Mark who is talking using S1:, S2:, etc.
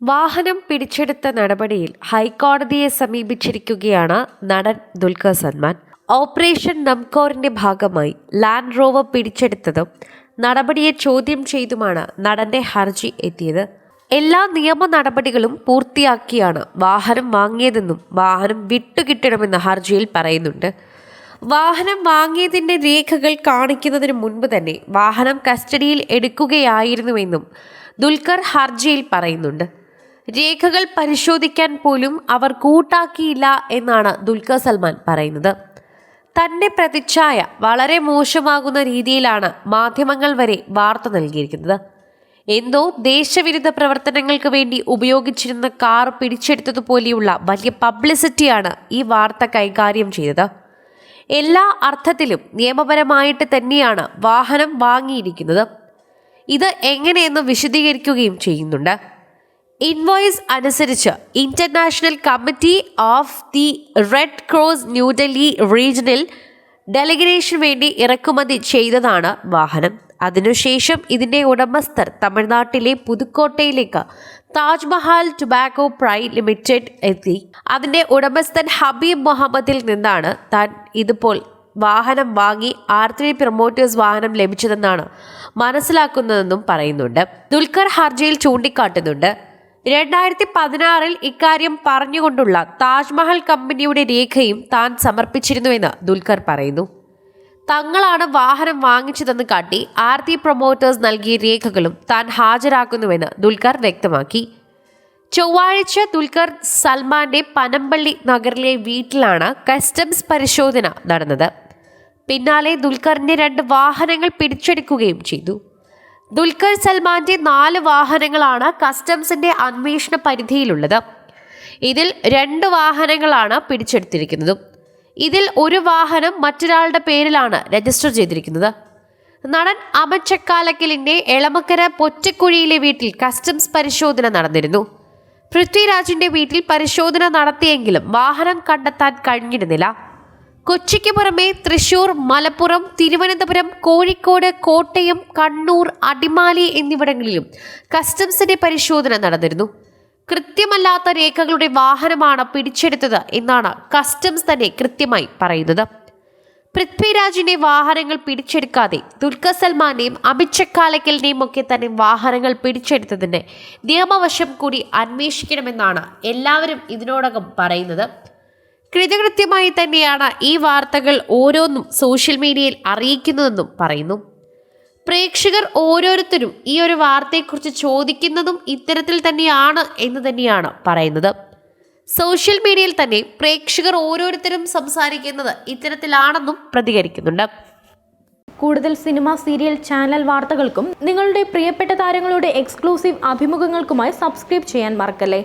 S1: വാഹനം പിടിച്ചെടുത്ത നടപടിയിൽ ഹൈക്കോടതിയെ സമീപിച്ചിരിക്കുകയാണ് നടൻ ദുൽഖർ സൽമാൻ. ഓപ്പറേഷൻ നംകോറിന്റെ ഭാഗമായി ലാൻഡ് റോവർ പിടിച്ചെടുത്തതും നടപടിയെ ചോദ്യം ചെയ്തുമാണ് നടന്റെ ഹർജി എത്തിയത്. എല്ലാ നിയമ നടപടികളും പൂർത്തിയാക്കിയാണ് വാഹനം വാങ്ങിയതെന്നും വാഹനം വിട്ടുകിട്ടണമെന്ന ഹർജിയിൽ പറയുന്നുണ്ട്. വാഹനം വാങ്ങിയതിന്റെ രേഖകൾ കാണിക്കുന്നതിന് മുൻപ് തന്നെ വാഹനം കസ്റ്റഡിയിൽ എടുക്കുകയായിരുന്നുവെന്നും ദുൽഖർ ഹർജിയിൽ പറയുന്നുണ്ട്. രേഖകൾ പരിശോധിക്കാൻ പോലും അവർ കൂട്ടാക്കിയില്ല എന്നാണ് ദുൽഖർ സൽമാൻ പറയുന്നത്. തന്റെ പ്രതിച്ഛായ വളരെ മോശമാകുന്ന രീതിയിലാണ് മാധ്യമങ്ങൾ വരെ വാർത്ത നൽകിയിരിക്കുന്നത്. എന്തോ ദേശവിരുദ്ധ പ്രവർത്തനങ്ങൾക്ക് വേണ്ടി ഉപയോഗിച്ചിരുന്ന കാർ പിടിച്ചെടുത്തതുപോലെയുള്ള വലിയ പബ്ലിസിറ്റിയാണ് ഈ വാർത്ത കൈകാര്യം ചെയ്തത്. എല്ലാ അർത്ഥത്തിലും നിയമപരമായിട്ട് തന്നെയാണ് വാഹനം വാങ്ങിയിരിക്കുന്നത്. ഇത് എങ്ങനെയെന്ന് വിശദീകരിക്കുകയും ചെയ്യുന്നുണ്ട്. ഇൻവോയ്സ് അനുസരിച്ച് international committee of the red cross New Delhi regional delegation വേണ്ടി ഇറക്കുമതി ചെയ്തതാണ് വാഹനം. അതിനുശേഷം ഇതിന്റെ ഉടമസ്ഥർ തമിഴ്നാട്ടിലെ പുതുക്കോട്ടയിലേക്ക് താജ്മഹൽ ടുബാക്കോ പ്രൈ ലിമിറ്റഡ് എത്തി. അതിന്റെ ഉടമസ്ഥൻ ഹബീബ് മുഹമ്മദിൽ നിന്നാണ് താൻ ഇതുപോൽ വാഹനം വാങ്ങി ആർ ത്രീ പ്രൊമോട്ടേഴ്സ് വാഹനം ലഭിച്ചതെന്നാണ് മനസ്സിലാക്കുന്നതെന്നും പറയുന്നുണ്ട്. ദുൽഖർ ഹർജിയിൽ ചൂണ്ടിക്കാട്ടുന്നുണ്ട്. രണ്ടായിരത്തി പതിനാറിൽ ഇക്കാര്യം പറഞ്ഞുകൊണ്ടുള്ള താജ്മഹൽ കമ്പനിയുടെ രേഖയും താൻ സമർപ്പിച്ചിരുന്നുവെന്ന് ദുൽഖർ പറയുന്നു. തങ്ങളാണ് വാഹനം വാങ്ങിച്ചതെന്ന് കാട്ടി ആർത്തി പ്രൊമോട്ടേഴ്സ് നൽകിയ രേഖകളും താൻ ഹാജരാക്കുന്നുവെന്ന് ദുൽഖർ വ്യക്തമാക്കി. ചൊവ്വാഴ്ച ദുൽഖർ സൽമാന്റെ പനമ്പള്ളി നഗറിലെ വീട്ടിലാണ് കസ്റ്റംസ് പരിശോധന നടന്നത്. പിന്നാലെ ദുൽഖറിന്റെ രണ്ട് വാഹനങ്ങൾ പിടിച്ചെടുക്കുകയും ചെയ്തു. ദുൽഖർ സൽമാന്റെ നാല് വാഹനങ്ങളാണ് കസ്റ്റംസിന്റെ അന്വേഷണ പരിധിയിലുള്ളത്. ഇതിൽ രണ്ട് വാഹനങ്ങളാണ് പിടിച്ചെടുത്തിരിക്കുന്നത്. ഇതിൽ ഒരു വാഹനം മറ്റൊരാളുടെ പേരിലാണ് രജിസ്റ്റർ ചെയ്തിരിക്കുന്നത്. നടൻ അമൻ ചക്കാലക്കലിന്റെ എളമക്കര പൊറ്റക്കുഴിയിലെ വീട്ടിൽ കസ്റ്റംസ് പരിശോധന നടന്നിരുന്നു. പൃഥ്വിരാജിന്റെ വീട്ടിൽ പരിശോധന നടത്തിയെങ്കിലും വാഹനം കണ്ടെത്താൻ കഴിഞ്ഞിരുന്നില്ല. കൊച്ചിക്ക് പുറമെ തൃശൂർ മലപ്പുറം തിരുവനന്തപുരം കോഴിക്കോട് കോട്ടയം കണ്ണൂർ അടിമാലി എന്നിവിടങ്ങളിലും കസ്റ്റംസിന്റെ പരിശോധന നടന്നിരുന്നു. കൃത്യമല്ലാത്ത രേഖകളുടെ വാഹനമാണ് പിടിച്ചെടുത്തത് എന്നാണ് കസ്റ്റംസ് തന്നെ കൃത്യമായി പറയുന്നത്. പൃഥ്വിരാജിന്റെ വാഹനങ്ങൾ പിടിച്ചെടുക്കാതെ ദുൽഖർ സൽമാന്റെയും അമിത് ചക്കാലക്കലിന്റെയും ഒക്കെ തന്നെ വാഹനങ്ങൾ പിടിച്ചെടുത്തതിന്റെ നിയമവശം കൂടി അന്വേഷിക്കണമെന്നാണ് എല്ലാവരും ഇതിനോടകം പറയുന്നത്. കൃതകൃത്യമായി തന്നെയാണ് ഈ വാർത്തകൾ ഓരോന്നും സോഷ്യൽ മീഡിയയിൽ അറിയിക്കുന്നതെന്നും പറയുന്നു. പ്രേക്ഷകർ ഓരോരുത്തരും ഈ ഒരു വാർത്തയെക്കുറിച്ച് ചോദിക്കുന്നതും ഇത്തരത്തിൽ തന്നെയാണ് എന്ന് തന്നെയാണ് പറയുന്നത്. സോഷ്യൽ മീഡിയയിൽ തന്നെ പ്രേക്ഷകർ ഓരോരുത്തരും സംസാരിക്കുന്നത് ഇത്തരത്തിലാണെന്നും പ്രതികരിക്കുന്നുണ്ട്.
S2: കൂടുതൽ സിനിമ സീരിയൽ ചാനൽ വാർത്തകൾക്കും നിങ്ങളുടെ പ്രിയപ്പെട്ട താരങ്ങളുടെ എക്സ്ക്ലൂസീവ് അഭിമുഖങ്ങൾക്കുമായി സബ്സ്ക്രൈബ് ചെയ്യാൻ മറക്കല്ലേ?